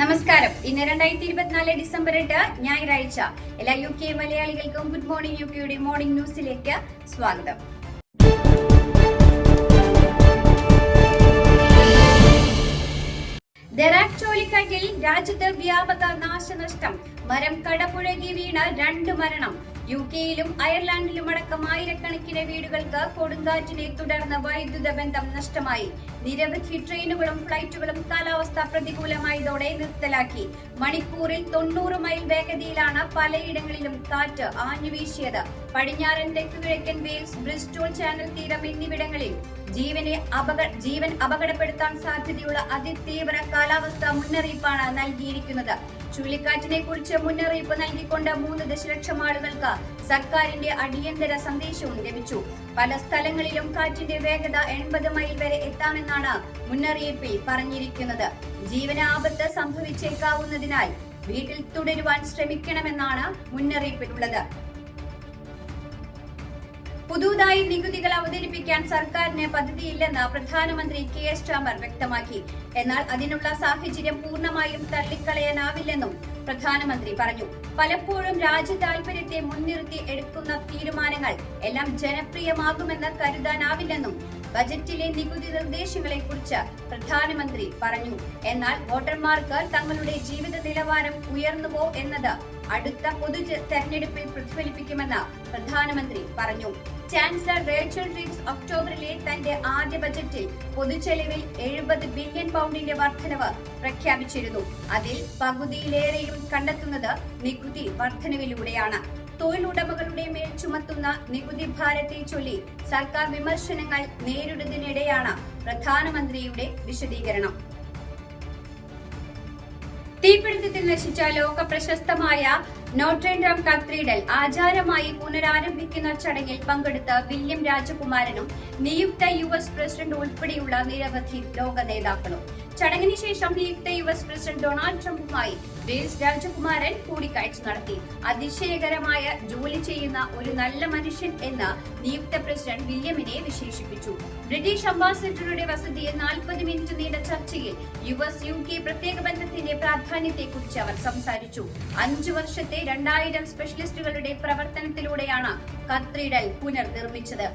നമസ്കാരം. ഇന്ന് രണ്ടായിരത്തി ഇരുപത്തിനാല് ഡിസംബർ എട്ട് ഞായറാഴ്ച. എല്ലാ യു കെ മലയാളികൾക്കും ഗുഡ് മോർണിംഗ് യു കെയുടെ മോർണിംഗ് ന്യൂസിലേക്ക് സ്വാഗതം. ദറാക് ചുഴലിക്കാറ്റിൽ രാജ്യത്ത് വ്യാപക നാശനഷ്ടം. മരം കടപുഴകി വീണ് രണ്ട് മരണം. യു കെയിലും അയർലാൻഡിലും അടക്കം ആയിരക്കണക്കിന് വീടുകൾക്ക് കൊടുങ്കാറ്റിനെ തുടർന്ന് വൈദ്യുത ബന്ധം നഷ്ടമായി. നിരവധി ട്രെയിനുകളും ഫ്ലൈറ്റുകളും കാലാവസ്ഥ പ്രതികൂലമായതോടെ നിർത്തലാക്കി. മണിപ്പൂരിൽ തൊണ്ണൂറ് മൈൽ വേഗതയിലാണ് പലയിടങ്ങളിലും കാറ്റ് ആഞ്ഞുവീശിയത്. പടിഞ്ഞാറൻ തെക്കുകിഴക്കൻ വെയിൽസ് ബ്രിസ്റ്റോൾ ചാനൽ തീരം എന്നിവിടങ്ങളിൽ ജീവനെ അപക ജീവൻ അപകടപ്പെടുത്താൻ സാധ്യതയുള്ള അതിതീവ്ര കാലാവസ്ഥ മുന്നറിയിപ്പാണ് നൽകിയിരിക്കുന്നത്. ചുഴലിക്കാറ്റിനെ കുറിച്ച് മുന്നറിയിപ്പ് നൽകിക്കൊണ്ട് മൂന്ന് ദശലക്ഷം ആളുകൾക്ക് സർക്കാരിന്റെ അടിയന്തര സന്ദേശവും ലഭിച്ചു. പല സ്ഥലങ്ങളിലും കാറ്റിന്റെ വേഗത എൺപത് മൈൽ വരെ എത്താമെന്നാണ് മുന്നറിയിപ്പിൽ പറഞ്ഞിരിക്കുന്നത്. ജീവനാപത്ത് സംഭവിച്ചേക്കാവുന്നതിനാൽ വീട്ടിൽ തുടരുവാൻ ശ്രമിക്കണമെന്നാണ് മുന്നറിയിപ്പിലുള്ളത്. പുതുതായി നികുതികൾ അവതരിപ്പിക്കാൻ സർക്കാരിന് പദ്ധതിയില്ലെന്ന് പ്രധാനമന്ത്രി കെ എസ് ചാമർ വ്യക്തമാക്കി. എന്നാൽ അതിനുള്ള സാഹചര്യം പൂർണമായും തള്ളിക്കളയാനാവില്ലെന്നും പ്രധാനമന്ത്രി പറഞ്ഞു. പലപ്പോഴും രാജ്യ താൽപര്യത്തെ മുൻനിർത്തി എടുക്കുന്ന തീരുമാനങ്ങൾ എല്ലാം ജനപ്രിയമാകുമെന്ന് കരുതാനാവില്ലെന്നും ബജറ്റിലെ നികുതി നിർദ്ദേശങ്ങളെ കുറിച്ച് പ്രധാനമന്ത്രി പറഞ്ഞു. എന്നാൽ വോട്ടർമാർക്ക് തങ്ങളുടെ ജീവിത നിലവാരം ഉയർന്നുവോ എന്നത് അടുത്ത പൊതു തെരഞ്ഞെടുപ്പിൽ പ്രതിഫലിപ്പിക്കുമെന്ന് പ്രധാനമന്ത്രി പറഞ്ഞു. ചാൻസലർ റേച്ചൽ റീവ്സ് ഒക്ടോബറിലെ തന്റെ ആദ്യ ബജറ്റിൽ പൊതുചെലവിൽ എഴുപത് ബില്യൺ പൗണ്ടിന്റെ വർധനവ് പ്രഖ്യാപിച്ചിരുന്നു. അതിൽ പകുതിയിലേറെയും കണ്ടെത്തുന്നത് നികുതി വർധനവിലൂടെയാണ്. തൊഴിലുടമകളുടെ മേൽ ചുമത്തുന്ന നികുതി ഭാരത്തെ ചൊല്ലി സർക്കാർ വിമർശനങ്ങൾ നേരിടുന്നതിനിടെയാണ് പ്രധാനമന്ത്രിയുടെ വിശദീകരണം. തീപിടുത്തത്തിൽ നശിച്ച ലോക പ്രശസ്തമായ നോട്രൻഡം കത്തീഡ്രൽ ആചാരമായി പുനരാരംഭിക്കുന്ന ചടങ്ങിൽ പങ്കെടുത്ത വില്യം രാജകുമാരനും നിയുക്ത യു എസ് പ്രസിഡന്റ് ഉൾപ്പെടെയുള്ള നിരവധി ലോക നേതാക്കളും. ചടങ്ങിന് ശേഷം നിയുക്ത യു എസ് പ്രസിഡന്റ് ഡൊണാൾഡ് ട്രംപുമായി വെയിൽസ് രാജകുമാരൻ കൂടിക്കാഴ്ച നടത്തി. അതിശയകരമായ ജോലി ചെയ്യുന്ന ഒരു നല്ല മനുഷ്യൻ എന്ന് നിയുക്ത പ്രസിഡന്റ് വില്യമിനെ വിശേഷിപ്പിച്ചു. ബ്രിട്ടീഷ് അംബാസിഡറുടെ വസതിയിൽ നാൽപ്പത് മിനിറ്റ് നീണ്ട ചർച്ചയിൽ യു എസ് യു കെ പ്രത്യേക ബന്ധത്തിന്റെ പ്രാധാന്യത്തെക്കുറിച്ച് അവർ സംസാരിച്ചു. അഞ്ചു വർഷത്തെ രണ്ടായിരം സ്പെഷ്യലിസ്റ്റുകളുടെ പ്രവർത്തനത്തിലൂടെയാണ് കത്രിഡൽ പുനർനിർമ്മിച്ചത്.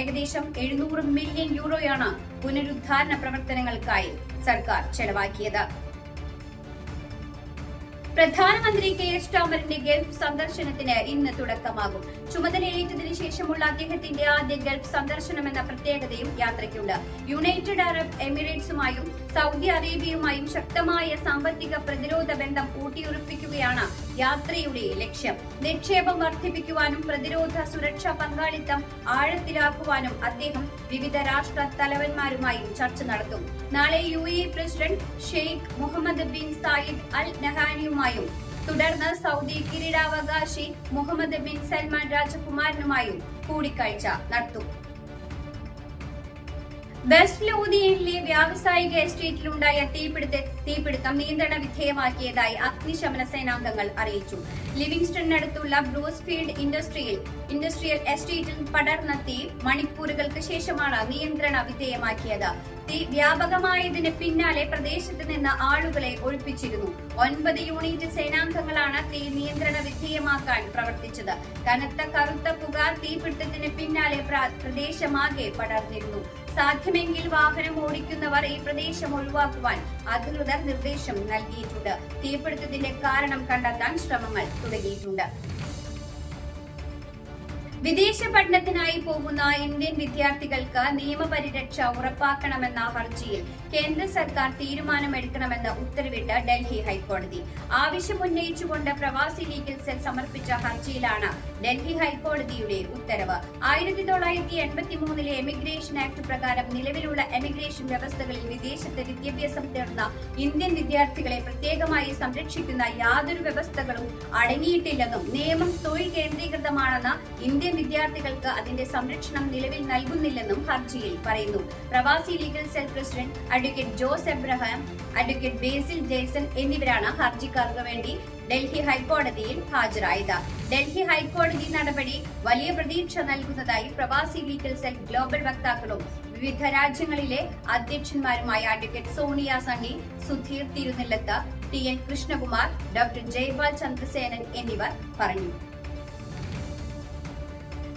ഏകദേശം എഴുന്നൂറ് മില്യൺ യൂറോയാണ് പുനരുദ്ധാരണ പ്രവർത്തനങ്ങൾക്കായി സർക്കാർ ചെലവാക്കിയത്. പ്രധാനമന്ത്രി കെ എസ് ടോമറിന്റെ ഗൾഫ് സന്ദർശനത്തിന് ഇന്ന് തുടക്കമാകും. ചുമതലയേറ്റതിനു ശേഷമുള്ള അദ്ദേഹത്തിന്റെ ആദ്യ ഗൾഫ് സന്ദർശനമെന്ന പ്രത്യേകതയും യാത്രയ്ക്കുണ്ട്. യുണൈറ്റഡ് അറബ് എമിറേറ്റ്സുമായും സൗദി അറേബ്യയുമായും ശക്തമായ സാമ്പത്തിക പ്രതിരോധ ബന്ധം ഊട്ടിയുറപ്പിക്കുകയാണ് യാത്രയുടെ ലക്ഷ്യം. നിക്ഷേപം വർദ്ധിപ്പിക്കുവാനും പ്രതിരോധ സുരക്ഷാ പങ്കാളിത്തം ആഴത്തിലാക്കുവാനും അദ്ദേഹം വിവിധ രാഷ്ട്ര തലവന്മാരുമായും ചർച്ച നടത്തും. നാളെ U A president Sheikh Mohammed bin Zayed Al നഹാനിയുമായും തുടർന്ന് സൗദി കിരീടാവകാശി മുഹമ്മദ് ബിൻ സൽമാൻ രാജകുമാരനുമായും കൂടിക്കാഴ്ച നടത്തും. വെസ്റ്റ് ലോധിയയിലെ വ്യാവസായിക എസ്റ്റേറ്റിലുണ്ടായ തീപിടുത്ത തീപിടുത്തം നിയന്ത്രണ വിധേയമാക്കിയതായി അഗ്നിശമന സേനാംഗങ്ങൾ അറിയിച്ചു. ലിവിങ്സ്റ്റണിനടുത്തുള്ള ബ്രൂസ്ഫീൽഡ് ഇൻഡസ്ട്രിയിൽ ഇൻഡസ്ട്രിയൽ എസ്റ്റേറ്റിൽ പടർന്ന തീ മണിക്കൂറുകൾക്ക് ശേഷമാണ് നിയന്ത്രണ വിധേയമാക്കിയത്. തീ വ്യാപകമായതിന് പിന്നാലെ പ്രദേശത്ത് നിന്ന് ആളുകളെ ഒഴിപ്പിച്ചിരുന്നു. ഒൻപത് യൂണിറ്റ് സേനാംഗങ്ങളാണ് തീ നിയന്ത്രണ വിധേയമാക്കാൻ പ്രവർത്തിച്ചത്. കനത്ത കറുത്ത പുക തീപിടുത്തത്തിന് പിന്നാലെ പ്ര- പ്രദേശമാകെ പടർന്നിരുന്നു. സാധ്യമെങ്കിൽ വാഹനം ഓടിക്കുന്നവർ ഈ പ്രദേശം ഒഴിവാക്കുവാൻ അധികൃതർ നിർദ്ദേശം നൽകിയിട്ടുണ്ട്. തീപിടുത്തത്തിന്റെ കാരണം കണ്ടെത്താൻ ശ്രമങ്ങൾ തുടങ്ങിയിട്ടുണ്ട്. വിദേശ പഠനത്തിനായി പോകുന്ന ഇന്ത്യൻ വിദ്യാർത്ഥികൾക്ക് നിയമപരിരക്ഷ ഉറപ്പാക്കണമെന്ന ഹർജിയിൽ കേന്ദ്ര സർക്കാർ തീരുമാനമെടുക്കണമെന്ന് ഉത്തരവിട്ട് ഡൽഹി ഹൈക്കോടതി. ആവശ്യം ഉന്നയിച്ചുകൊണ്ട് പ്രവാസി ലീഗൽ സെൽ സമർപ്പിച്ച ഹർജിയിലാണ് ഡൽഹി ഹൈക്കോടതിയുടെ ഉത്തരവ്. ആയിരത്തി തൊള്ളായിരത്തി എൺപത്തി മൂന്നിലെ എമിഗ്രേഷൻ ആക്ട് പ്രകാരം നിലവിലുള്ള എമിഗ്രേഷൻ വ്യവസ്ഥകളിൽ വിദേശത്ത് വിദ്യാഭ്യാസം തേടുന്ന ഇന്ത്യൻ വിദ്യാർത്ഥികളെ പ്രത്യേകമായി സംരക്ഷിക്കുന്ന യാതൊരു വ്യവസ്ഥകളും അടങ്ങിയിട്ടില്ലെന്നും നിയമം തൊഴിൽ കേന്ദ്രീകൃതമാണെന്ന ഇന്ത്യൻ വിദ്യാർത്ഥികൾക്ക് അതിന്റെ സംരക്ഷണം നിലവിൽ നൽകുന്നില്ലെന്നും ഹർജിയിൽ പറയുന്നു. Pravasi legal cell president advocate Jose Abraham advocate Basil Jason എന്നിവരാണ് ഹർജിക്കാർക്ക് വേണ്ടി ഡൽഹി ഹൈക്കോടതിയിൽ ഹാജരായത്. ഡൽഹി ഹൈക്കോടതി നടപടി വലിയ പ്രതീക്ഷ നൽകുന്നതായി പ്രവാസി ലീഗൽ സെൽ ഗ്ലോബൽ വക്താക്കളും വിവിധ രാജ്യങ്ങളിലെ അധ്യക്ഷന്മാരുമായ advocate Sonia Sunny Sudheer Thirunellath T N Krishnakumar doctor Jaipal Chandrasenan എന്നിവർ പറഞ്ഞു.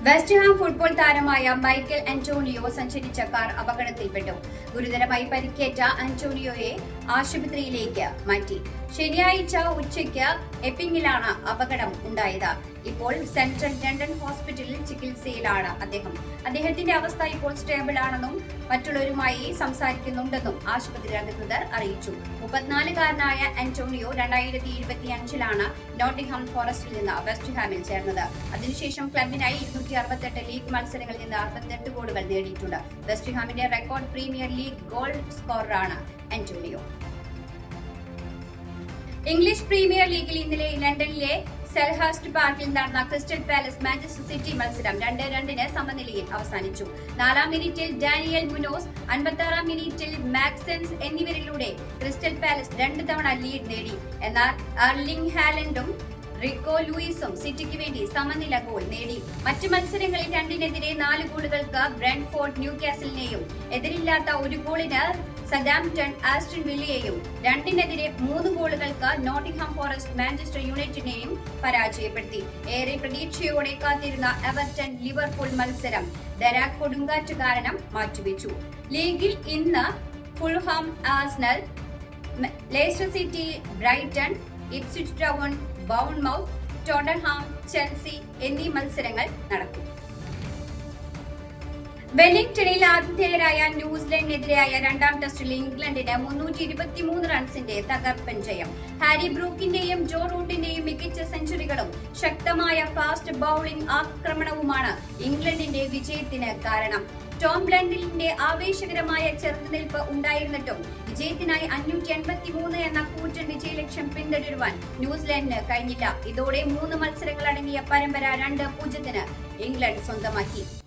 വെസ്റ്റ്ഹാം ഫുട്ബോൾ താരമായ മൈക്കൽ ആന്റോണിയോ സഞ്ചരിച്ച കാർ അപകടത്തിൽപ്പെട്ടു. ഗുരുതരമായി പരിക്കേറ്റ ആന്റോണിയോയെ ആശുപത്രിയിലേക്ക് മാറ്റി. ശനിയാഴ്ച ഉച്ചയ്ക്ക് എപ്പിങ്ങിലാണ് അപകടം ഉണ്ടായത്. ഇപ്പോൾ സെൻട്രൽ ലണ്ടൻ ഹോസ്പിറ്റലിൽ ചികിത്സയിലാണ് അദ്ദേഹം. അദ്ദേഹത്തിന്റെ അവസ്ഥ ഇപ്പോൾ സ്റ്റേബിൾ ആണെന്നും മറ്റുള്ളവരുമായി സംസാരിക്കുന്നുണ്ടെന്നും ആശുപത്രി അധികൃതർ അറിയിച്ചു. മുപ്പത്തിനാലുകാരനായ അന്റോണിയോ രണ്ടായിരത്തി ഇരുപത്തി അഞ്ചിലാണ് നോട്ടിംഗ്ഹാം ഫോറസ്റ്റിൽ നിന്ന് വെസ്റ്റ് ഹാമിൽ ചേർന്നത്. അതിനുശേഷം ക്ലബിനായി ഇരുന്നൂറ്റി അറുപത്തെട്ട് ലീഗ് മത്സരങ്ങളിൽ നിന്ന് അറുപത്തെട്ട് ഗോളുകൾ നേടിയിട്ടുണ്ട്. വെസ്റ്റ് ഹാമിന്റെ റെക്കോർഡ് പ്രീമിയർ ലീഗ് ഗോൾ സ്കോററാണ് ആന്റോണിയോ ഇംഗ്ലീഷ് പ്രീമിയർ ലീഗിൽ ഇന്നലെ ലണ്ടനിലെ സെൽഹാസ്റ്റ് പാർക്കിൽ നടന്ന ക്രിസ്റ്റൽ പാലസ് മാഞ്ചസ്റ്റർ സിറ്റി മത്സരം രണ്ട് രണ്ടിന് സമനിലയിൽ അവസാനിച്ചു. നാലാം മിനിറ്റിൽ ഡാനിയൽ മുനോസ് അൻപത്തി മിനിറ്റിൽ മാക്സൻസ് എന്നിവരിലൂടെ ക്രിസ്റ്റൽ പാലസ് രണ്ട് തവണ ലീഡ് നേടി. എന്നാൽ അർലിംഗ് ഹാലൻഡും റിക്കോ ലൂയിസും സിറ്റിക്ക് വേണ്ടി സമനില ഗോൾ നേടി. മറ്റ് മത്സരങ്ങളിൽ രണ്ടിനെതിരെ നാല് ഗോളുകൾക്ക് ബ്രാൻഫോർഡ് ന്യൂകാസലിനെയും എതിരില്ലാത്ത ഒരു ഗോളിന് സദാംപ്ടൺ ആസ്റ്റൺ വില്ലയെയും രണ്ടിനെതിരെ മൂന്ന് ഗോളുകൾക്ക് നോട്ടിംഗ്ഹാം ഫോറസ്റ്റ് മാഞ്ചസ്റ്റർ യുണൈറ്റഡിനെയും പരാജയപ്പെടുത്തി. ഏറെ പ്രതീക്ഷയോടെ കാത്തിരുന്ന എവർട്ടൺ ലിവർപൂൾ മത്സരം ദരാക് കൊടുങ്കാറ്റ് കാരണം മാറ്റിവെച്ചു. ലീഗിൽ ഇന്ന് Fulham Arsenal Leicester City Brighton Ipswich Town Bournemouth Tottenham Chelsea എന്നീ മത്സരങ്ങൾ നടക്കും. വെല്ലിംഗ്ടണിൽ ആതിഥേയരായ ന്യൂസിലൻഡിനെതിരായ രണ്ടാം ടെസ്റ്റിൽ ഇംഗ്ലണ്ടിന് മുന്നൂറ്റി ഇരുപത്തിമൂന്ന് റൺസിന്റെ തകർപ്പൻ ജയം. ഹാരി ബ്രൂക്കിന്റെയും ജോ റൂട്ടിന്റെയും മികച്ച സെഞ്ചുറികളും ശക്തമായ ഫാസ്റ്റ് ബൌളിംഗ് ആക്രമണവുമാണ് ഇംഗ്ലണ്ടിന്റെ വിജയത്തിന് കാരണം. ടോം ബ്ലണ്ടിലിന്റെ ആവേശകരമായ ചെറുത്തുനിൽപ്പ് ഉണ്ടായിരുന്നിട്ടും വിജയത്തിനായി അഞ്ഞൂറ്റി എൺപത്തി മൂന്ന് എന്ന കൂറ്റൻ വിജയലക്ഷ്യം പിന്തുടരുവാൻ ന്യൂസിലാൻഡിന് കഴിഞ്ഞില്ല. ഇതോടെ മൂന്ന് മത്സരങ്ങൾ അടങ്ങിയ പരമ്പര രണ്ട് പൂജ്യത്തിന് ഇംഗ്ലണ്ട് സ്വന്തമാക്കി.